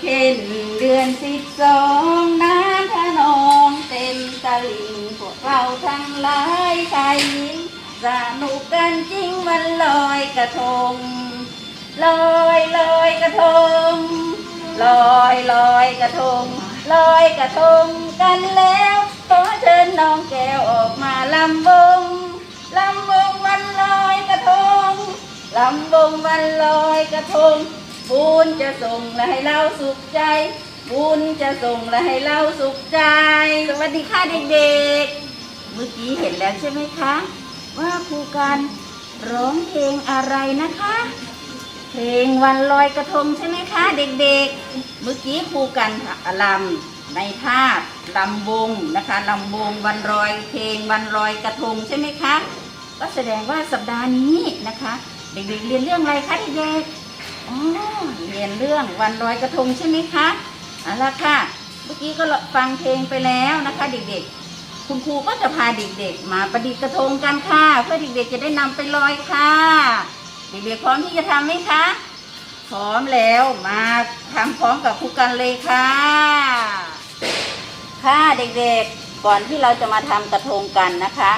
เพ็ญเดือนสิบสองน้ำพระนองเต็มตลิ่งพวกเราทั้งหลายชายหญิงสนุกกันจริงวันลอยกระทงลอยลอยกระทงลอยลอยกระทงลอยกระทงกันแล้วขอเชิญน้องแก้วออกมาลำวงลำวงวันลอยกระทงลำวงวันลอยกระทง บุญจะส่งและให้เราสุขใจ บุญจะส่งและให้เราสุขใจ สวัสดีค่ะเด็กๆ เมื่อกี้เห็นแล้วใช่ไหมคะ ว่าครูการร้องเพลงอะไรนะคะ เพลงวันลอยกระทงใช่ไหมคะ เด็กๆ เมื่อกี้ครูกันลำในภาพลำวงนะคะลำวงวันลอย เพลงวันลอยกระทงใช่ไหมคะ ก็แสดงว่าสัปดาห์นี้นะคะ เด็กๆเรียนเรื่องอะไรคะเด็กๆ อ๋อเรียนเรื่องวันลอยกระทงใช่ไหมคะเอาละค่ะ เมื่อกี้ก็ฟังเพลงไปแล้วนะคะ เด็กๆ คุณครูก็จะพาเด็กๆ มาประดิษฐ์กระทงกันค่ะ เพื่อเด็กๆจะได้นำไปลอยค่ะ เด็กๆพร้อมที่จะทำไหมคะ พร้อมแล้วมาทำพร้อมกับครูกันเลยค่ะ ค่ะเด็กๆ ก่อนที่เราจะมาทำกระทงกันนะคะ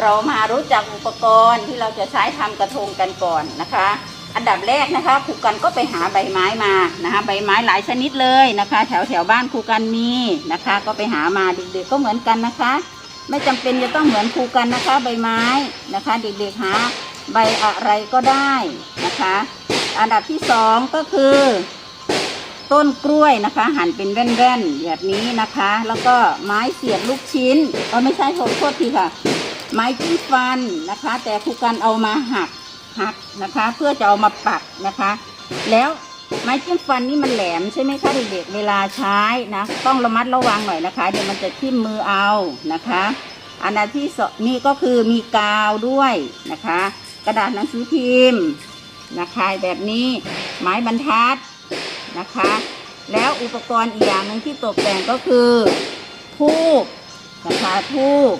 เรามารู้จักอุปกรณ์ที่เราจะใช้ทำกระทงกันก่อนนะคะ อันดับแรกนะคะครูกันก็ไปหาใบไม้มานะคะใบไม้หลายชนิดเลยนะคะ แถวแถวบ้านครูกันมีนะคะ ก็ไปหามาเด็กๆก็เหมือนกันนะคะ ไม่จำเป็นจะต้องเหมือนครูกันนะคะ ใบไม้นะคะ เด็กๆหาใบอะไรก็ได้นะคะ อันดับที่สองก็คือ ต้นกล้วยนะคะ หั่นเป็นแว่นๆแบบนี้นะคะ แล้วก็ไม้เสียบลูกชิ้นเออไม่ใช่โทษโทษทีค่ะ ไม้จิ้มฟันนะคะ แต่ครูกันเอามาหัก หักนะคะ เพื่อจะเอามาปักนะคะ แล้วไม้จิ้มฟันนี่มันแหลมใช่ไหมคะเด็กๆเวลาใช้นะ ต้องระมัดระวังหน่อยนะคะ เดี๋ยวมันจะทิ่มมือเอานะคะ อันดับที่สองนี่ก็คือมีกาวด้วยนะคะ กระดาษหนังสือพิมพ์นะคะแบบนี้ไม้บรรทัดนะคะ แล้วอุปกรณ์อีกอย่างหนึ่งที่ตกแต่งก็คือทูบนะคะทูบ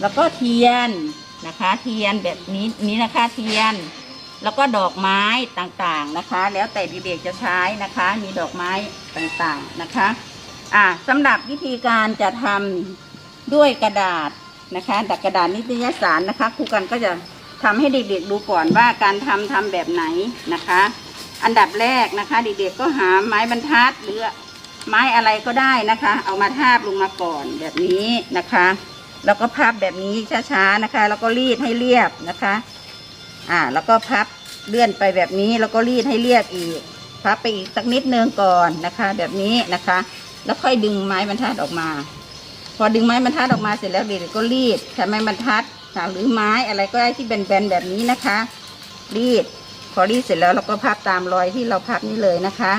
แล้วก็เทียน นะคะ เทียนแบบนี้นี้นะคะเทียน แล้วก็ดอกไม้ต่างๆนะคะ แล้วแต่เด็กๆจะใช้นะคะ มีดอกไม้ต่างๆนะคะ อ่าสำหรับวิธีการจะทำด้วยกระดาษนะคะดักกระดาษนิตยสารนะคะครูกันก็จะทำให้เด็กๆดูก่อนว่าการทำทำแบบไหนนะคะ อันดับแรกนะคะเด็กๆก็หาไม้บรรทัดหรือไม้อะไรก็ได้นะคะ เอามาทาบลงมาก่อนแบบนี้นะคะ แล้วก็พับแบบนี้ช้าๆนะคะ แล้วก็รีดให้เรียบนะคะ อ่า แล้วก็พับเลื่อนไปแบบนี้ แล้วก็รีดให้เรียบอีก พับไปอีกสักนิดนึงก่อนนะคะ แบบนี้นะคะ แล้วค่อยดึงไม้บรรทัดออกมา พอดึงไม้บรรทัดออกมาเสร็จแล้วเด็กๆก็รีดใช้ไม้บรรทัดค่ะหรือไม้อะไรก็ได้ที่แบนๆแบบนี้นะคะ รีด พอรีดเสร็จแล้วเราก็พับตามรอยที่เราพับนี่เลยนะคะ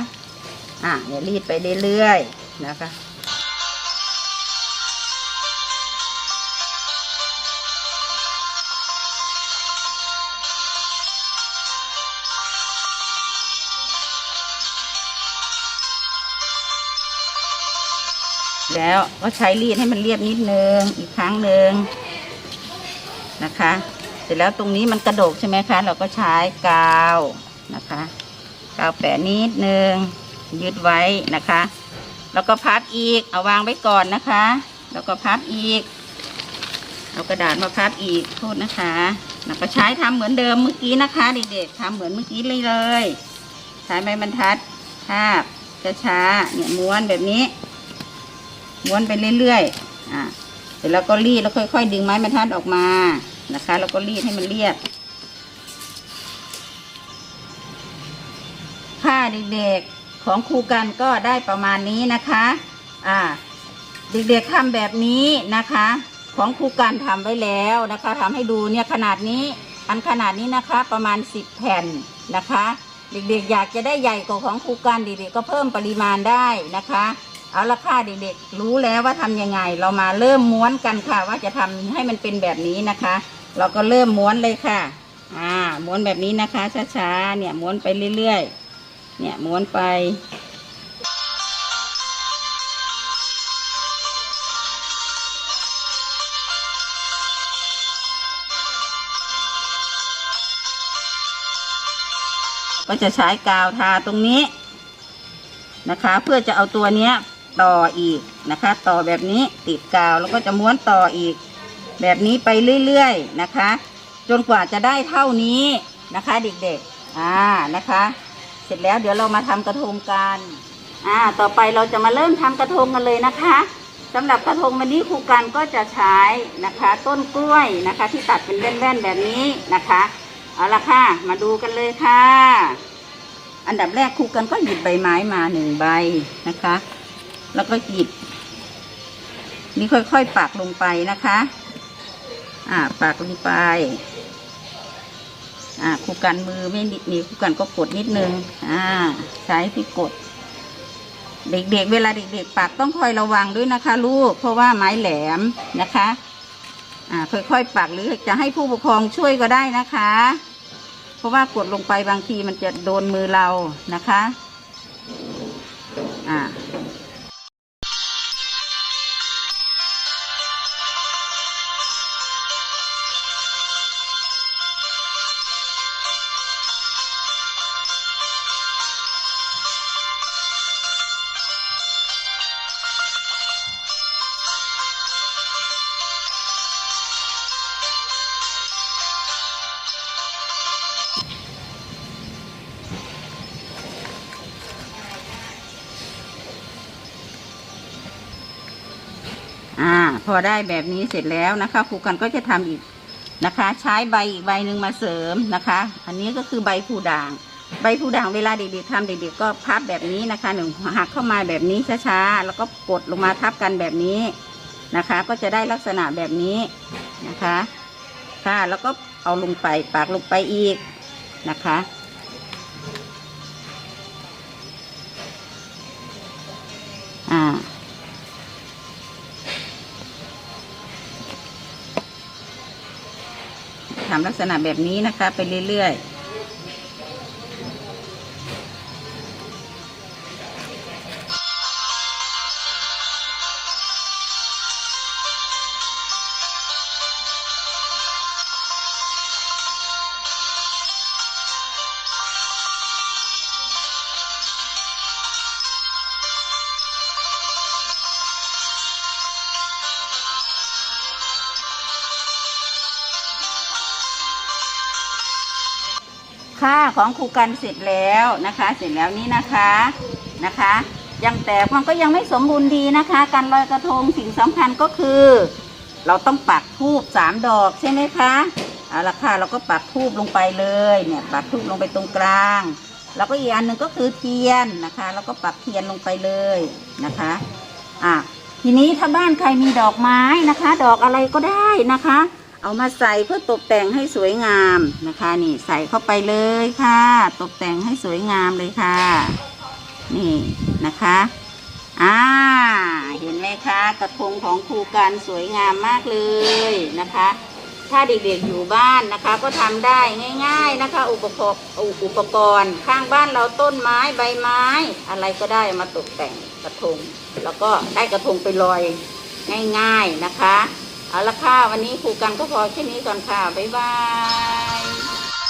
อ่าเนี่ยรีดไปเรื่อยๆนะคะ แล้วก็ใช้รีดให้มันเรียบนิดนึงอีกครั้งหนึ่งนะคะ เสร็จแล้วตรงนี้มันกระโดกใช่ไหมคะ เราก็ใช้กาวนะคะกาวแปะนิดนึงยึดไว้นะคะ แล้วก็พับอีกเอาวางไว้ก่อนนะคะ แล้วก็พับอีก เอากระดาษมาพับอีกโทษนะคะแล้วก็ใช้ทำเหมือนเดิมเมื่อกี้นะคะเด็กๆทำเหมือนเมื่อกี้เลยเลยใช้ไม้บรรทัดทาบช้าๆเนี่ยม้วนแบบนี้ ม้วนไปเรื่อยๆอะเสร็จแล้วก็รีดแล้วค่อย ๆ ดึงไม้บรรทัดออกมานะคะ แล้วก็รีดให้มันเรียบผ้าเด็กๆของครูกันก็ได้ประมาณนี้นะคะอ่าเด็กๆทำแบบนี้นะคะ ของครูกันทำไว้แล้วนะคะทำให้ดูเนี่ยขนาดนี้อันขนาดนี้นะคะประมาณสิบแผ่นนะคะ เด็กๆอยากจะได้ใหญ่กว่าของครูกันเด็กๆก็เพิ่มปริมาณได้นะคะ เอาละค่ะเด็กๆรู้แล้วว่าทำยังไง เรามาเริ่มม้วนกันค่ะ ว่าจะทำให้มันเป็นแบบนี้นะคะ เราก็เริ่มม้วนเลยค่ะ อ่า ม้วนแบบนี้นะคะช้าๆเนี่ยม้วนไปเรื่อยๆเนี่ยม้วนไปก็จะใช้กาวทาตรงนี้นะคะ เพื่อจะเอาตัวเนี้ย ต่ออีกนะคะ ต่อแบบนี้ติดกาวแล้วก็จะม้วนต่ออีก แบบนี้ไปเรื่อยๆนะคะ จนกว่าจะได้เท่านี้นะคะ เด็กๆอ่านะคะ เสร็จแล้วเดี๋ยวเรามาทำกระทงกันอ่าต่อไปเราจะมาเริ่มทำกระทงกันเลยนะคะสำหรับกระทงวันนี้ครูกันก็จะใช้นะคะ ต้นกล้วยนะคะ ที่ตัดเป็นแว่นๆแบบนี้นะคะเอาละค่ะ มาดูกันเลยค่ะ อันดับแรกครูกันก็หยิบใบไม้มาหนึ่งใบนะคะ แล้วก็หยิบ นี่ค่อยๆปักลงไปนะคะ อ่าปักลงไป อ่าครูกันมือไม่นิดนี่ครูกันก็กดนิดนึง อ่า ใช้ที่กด เด็กๆเวลาเด็กๆปักต้องคอยระวังด้วยนะคะ ลูกเพราะว่าไม้แหลมนะคะ อ่า ค่อยๆปักหรือจะให้ผู้ปกครองช่วยก็ได้นะคะเพราะว่ากดลงไปบางทีมันจะโดนมือเรานะคะ อ่า พอได้แบบนี้เสร็จแล้วนะคะครูกันก็จะทำอีกนะคะ ใช้ใบอีกใบหนึ่งมาเสริมนะคะ อันนี้ก็คือใบผูด่าง ใบผูด่างเวลาเด็กๆทำเด็กๆก็พับแบบนี้นะคะหนึ่งหักเข้ามาแบบนี้ช้าๆแล้วก็กดลงมาทับกันแบบนี้นะคะ ก็จะได้ลักษณะแบบนี้นะคะ ค่ะแล้วก็เอาลงไปปากลงไปอีกนะคะอ่า ลักษณะแบบนี้นะคะ ไปเรื่อยๆ ค่าของครูกันเสร็จแล้วนะคะ เสร็จแล้วนี้นะคะนะคะยังแต่มันก็ยังไม่สมบูรณ์ดีนะคะ การลอยกระทงสิ่งสำคัญก็คือ เราต้องปักทูบสามดอกใช่ไหมคะเอาละค่ะเราก็ปักทูบลงไปเลยเนี่ยปักทูบลงไปตรงกลาง แล้วก็อีกอันหนึ่งก็คือเทียนนะคะ แล้วก็ปักเทียนลงไปเลยนะคะอะทีนี้ถ้าบ้านใครมีดอกไม้นะคะ ดอกอะไรก็ได้นะคะ เอามาใส่เพื่อตกแต่งให้สวยงามนะคะ นี่ใส่เข้าไปเลยค่ะ ตกแต่งให้สวยงามเลยค่ะ นี่นะคะอ่าเห็นไหมคะ กระทงของครูกันสวยงามมากเลยนะคะ ถ้าเด็กๆอยู่บ้านนะคะ ก็ทำได้ง่าย ๆนะคะ อุปกรณ์อุปกรณ์ข้างบ้านเราต้นไม้ใบไม้ อะไรก็ได้มาตกแต่งกระทง แล้วก็ได้กระทงไปลอยง่าย ๆนะคะ เอาละค่ะ วันนี้ครูกันก็พอแค่นี้ก่อนค่ะ บ๊ายบาย